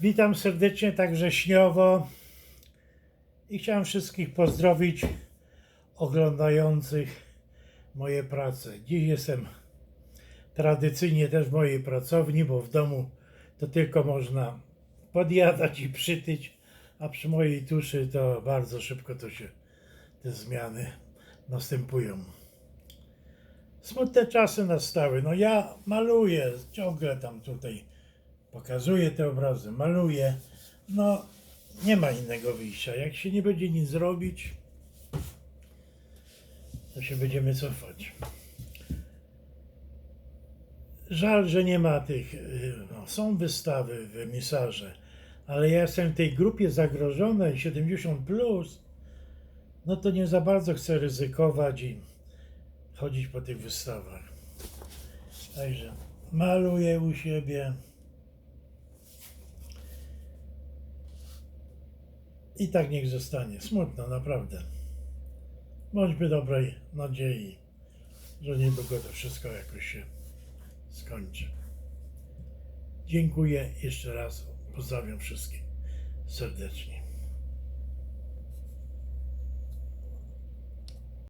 Witam serdecznie, tak wrześniowo i chciałem wszystkich pozdrowić oglądających moje prace. Dziś jestem tradycyjnie też w mojej pracowni, bo w domu to tylko można podjadać i przytyć, a przy mojej tuszy to bardzo szybko to się te zmiany następują. Smutne czasy nastały. No ja maluję, ciągle tam tutaj pokazuję te obrazy, maluję. No nie ma innego wyjścia. Jak się nie będzie nic robić, to się będziemy cofać. Żal, że nie ma tych. y, No, są wystawy w emisarze, ale ja jestem w tej grupie zagrożonej 70, plus, no to nie za bardzo chcę ryzykować i chodzić po tych wystawach. Także maluję u siebie. I tak niech zostanie. Smutno, naprawdę. Bądźmy dobrej nadziei, że niedługo to wszystko jakoś się skończy. Dziękuję jeszcze raz. Pozdrawiam wszystkich serdecznie.